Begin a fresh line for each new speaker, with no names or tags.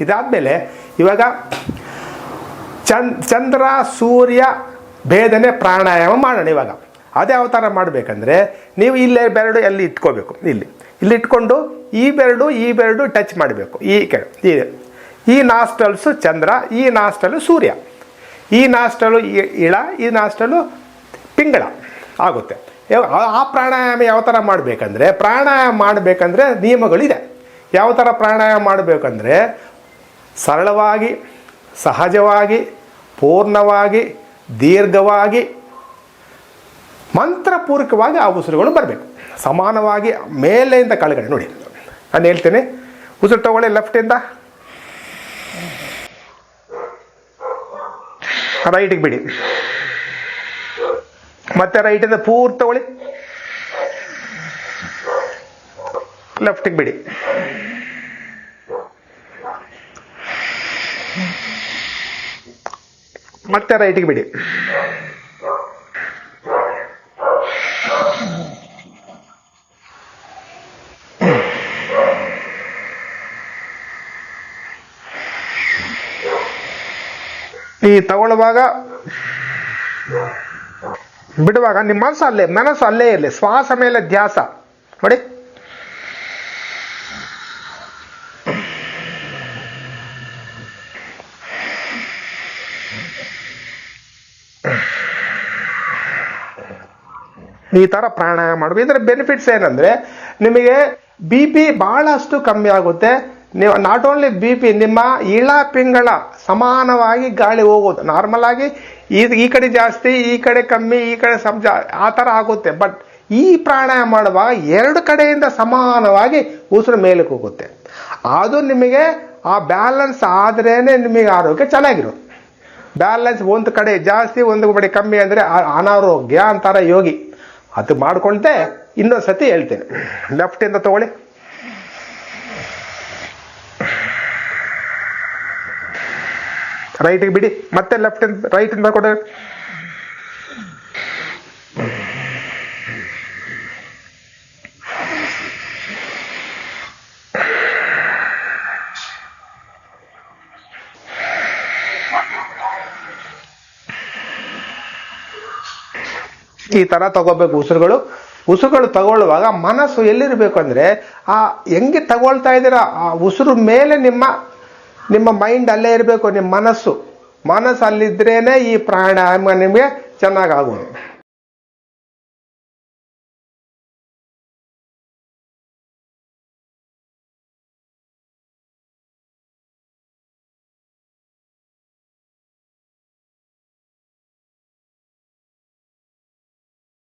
ಇದಾದಮೇಲೆ ಇವಾಗ ಚಂದ್, ಚಂದ್ರ, ಸೂರ್ಯ, ಭೇದನೆ ಪ್ರಾಣಾಯಾಮ ಮಾಡೋಣ ಇವಾಗ. ಅದೇ ಅವತಾರ ಮಾಡಬೇಕಂದ್ರೆ ನೀವು ಇಲ್ಲೇ ಬೆರಡು ಅಲ್ಲಿ ಇಟ್ಕೋಬೇಕು? ಇಲ್ಲಿ. ಇಲ್ಲಿ ಇಟ್ಕೊಂಡು ಈ ಬೆರಡು ಈ ಬೆರಡು ಟಚ್ ಮಾಡಬೇಕು. ಈ ಈ ಈ ನಾಸ್ಟಲ್ಸು ಚಂದ್ರ, ಈ ನಾಸ್ಟಲು ಸೂರ್ಯ. ಈ ನಾಸ್ಟಲು ಇಳ, ಈ ನಾಸ್ಟಲು ಪಿಂಗಳ ಆಗುತ್ತೆ. ಆ ಪ್ರಾಣಾಯಾಮ ಯಾವ ಥರ ಮಾಡಬೇಕಂದ್ರೆ, ಪ್ರಾಣಾಯಾಮ ಮಾಡಬೇಕಂದ್ರೆ ನಿಯಮಗಳಿದೆ. ಯಾವ ಥರ ಪ್ರಾಣಾಯಾಮ ಮಾಡಬೇಕಂದ್ರೆ ಸರಳವಾಗಿ, ಸಹಜವಾಗಿ, ಪೂರ್ಣವಾಗಿ, ದೀರ್ಘವಾಗಿ, ಮಂತ್ರಪೂರ್ವಕವಾಗಿ ಆ ಉಸಿರುಗಳು ಬರಬೇಕು. ಸಮಾನವಾಗಿ ಮೇಲೆಯಿಂದ ಕೆಳಗಡೆ ನೋಡಿ. ನಾನು ಹೇಳ್ತೇನೆ, ಉಸಿರು ತಗೊಳ್ಳಿ ಲೆಫ್ಟಿಂದ ರೈಟಿಗೆ ಬಿಡಿ. ಮತ್ತೆ ರೈಟಿಂದ ಪೂರ್ತಿ ತಗೊಳ್ಳಿ. ಲೆಫ್ಟಿಗೆ ಬಿಡಿ. ಮತ್ತೆ ರೈಟಿಗೆ ಬಿಡಿ. ಈ ತಗೊಳ್ಳುವಾಗ ಬಿಡುವಾಗ ನಿಮ್ಮ ಮನಸ್ಸು ಅಲ್ಲೇ ಮನಸ್ಸು ಅಲ್ಲೇ ಇರಲಿ. ಶ್ವಾಸ ಮೇಲೆ ಧ್ಯಾಸ. ನೋಡಿ. ಈ ಥರ ಪ್ರಾಣಾಯಾಮ ಮಾಡಬೇಕು ಇದರ ಬೆನಿಫಿಟ್ಸ್ ಏನಂದ್ರೆ, ನಿಮಗೆ ಬಿ ಪಿ ಬಹಳಷ್ಟು ಕಮ್ಮಿ ಆಗುತ್ತೆ. ನೀವು ನಾಟ್ ಓನ್ಲಿ ಬಿ ಪಿ ನಿಮ್ಮ ಇಳ ಪಿಂಗಳ ಸಮಾನವಾಗಿ ಗಾಳಿ ಹೋಗೋದು. ನಾರ್ಮಲ್ ಆಗಿ ಈ ಕಡೆ ಜಾಸ್ತಿ, ಈ ಕಡೆ ಕಮ್ಮಿ, ಈ ಕಡೆ ಸಂಜ ಆ ಥರ ಆಗುತ್ತೆ. ಬಟ್ ಈ ಪ್ರಾಣಾಯಾಮ ಮಾಡುವಾಗ ಎರಡು ಕಡೆಯಿಂದ ಸಮಾನವಾಗಿ ಉಸಿರು ಮೇಲಕ್ಕೆ ಹೋಗುತ್ತೆ. ಅದು ನಿಮಗೆ ಆ ಬ್ಯಾಲೆನ್ಸ್ ಆದ್ರೇನೆ ನಿಮಗೆ ಆರೋಗ್ಯ ಚೆನ್ನಾಗಿರೋದು. ಬ್ಯಾಲೆನ್ಸ್ ಒಂದು ಕಡೆ ಜಾಸ್ತಿ, ಒಂದು ಕಡೆ ಕಮ್ಮಿ ಅಂದರೆ ಅನಾರೋಗ್ಯ ಅಂತಾರ ಯೋಗಿ. ಅದು ಮಾಡ್ಕೊಳ್ತೆ ಇನ್ನೊಂದು ಸತಿ ಹೇಳ್ತೇನೆ. ಲೆಫ್ಟಿಂದ ತಗೊಳ್ಳಿ. ರೈಟಿಗೆ ಬಿಡಿ. ಮತ್ತೆ ಲೆಫ್ಟಿಂದ ರೈಟಿಂದ ಕೊಡಿ. ಈ ತರ ತಗೋಬೇಕು ಉಸಿರುಗಳು. ಉಸಿರುಗಳು ತಗೊಳ್ಳುವಾಗ ಮನಸ್ಸು ಎಲ್ಲಿರಬೇಕು ಅಂದ್ರೆ ಆ ಹೆಂಗೆ ತಗೊಳ್ತಾ ಇದ್ದೀರಾ? ಆ ಉಸಿರು ಮೇಲೆ ನಿಮ್ಮ ನಿಮ್ಮ ಮೈಂಡ್ ಅಲ್ಲೇ ಇರಬೇಕು, ನಿಮ್ಮ ಮನಸ್ಸು. ಮನಸ್ಸು ಅಲ್ಲಿದ್ರೇನೆ ಈ ಪ್ರಾಣಾಯಾಮ ನಿಮಗೆ ಚೆನ್ನಾಗಿ ಆಗೋದು.